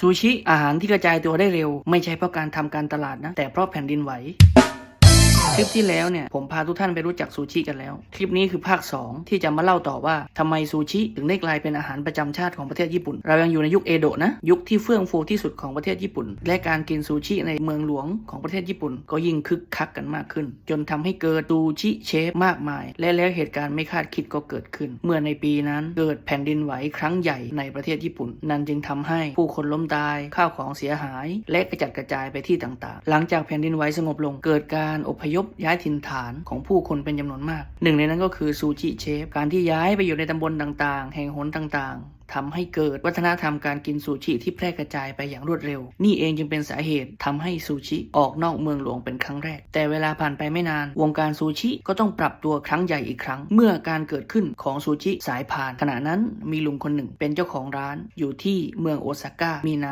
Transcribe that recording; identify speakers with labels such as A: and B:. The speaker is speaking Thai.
A: ซูชิอาหารที่กระจายตัวได้เร็ว ไม่ใช่เพราะการทำการตลาดนะ แต่เพราะแผ่นดินไหว คลิปที่แล้วเนี่ยผมพาทุกท่านไปรู้จักซูชิกันแล้ว คลิปนี้คือภาค 2 ที่จะมาเล่าต่อว่าทำไมซูชิถึงได้กลายเป็นอาหารประจำชาติของประเทศญี่ปุ่น เรายังอยู่ในยุคเอโดะนะ ยุคที่เฟื่องฟูที่สุดของประเทศญี่ปุ่น และการกินซูชิในเมืองหลวงของประเทศญี่ปุ่น ก็ยิ่งคึกคักกันมากขึ้น จนทำให้เกิดซูชิเชฟมากมาย และแล้วเหตุการณ์ไม่คาดคิดก็เกิดขึ้น เมื่อในปีนั้นเกิดแผ่นดินไหวครั้งใหญ่ในประเทศญี่ปุ่น นั่นจึงทำให้ผู้คนล้มตายข้าวของเสียหาย และกระจัดกระจายไปที่ต่างๆ หลังจากแผ่นดินไหวสงบลงเกิดการอพยพย้ายถิ่นฐานของผู้คนเป็นจำนวนมาก หนึ่งในนั้นก็คือซูชิเชฟ การที่ย้ายไปอยู่ในตำบลต่างๆ แห่งหนต่างๆทำให้เกิดวัฒนธรรมการกินซูชิที่แพร่กระจายไปอย่างรวดเร็ว นี่เองจึงเป็นสาเหตุทำให้ซูชิออกนอกเมืองหลวงเป็นครั้งแรก แต่เวลาผ่านไปไม่นาน วงการซูชิก็ต้องปรับตัวครั้งใหญ่อีกครั้ง เมื่อการเกิดขึ้นของซูชิสายพาน ขณะนั้นมีลุงคนหนึ่งเป็นเจ้าของร้านอยู่ที่เมืองโอซาก้ามีนาม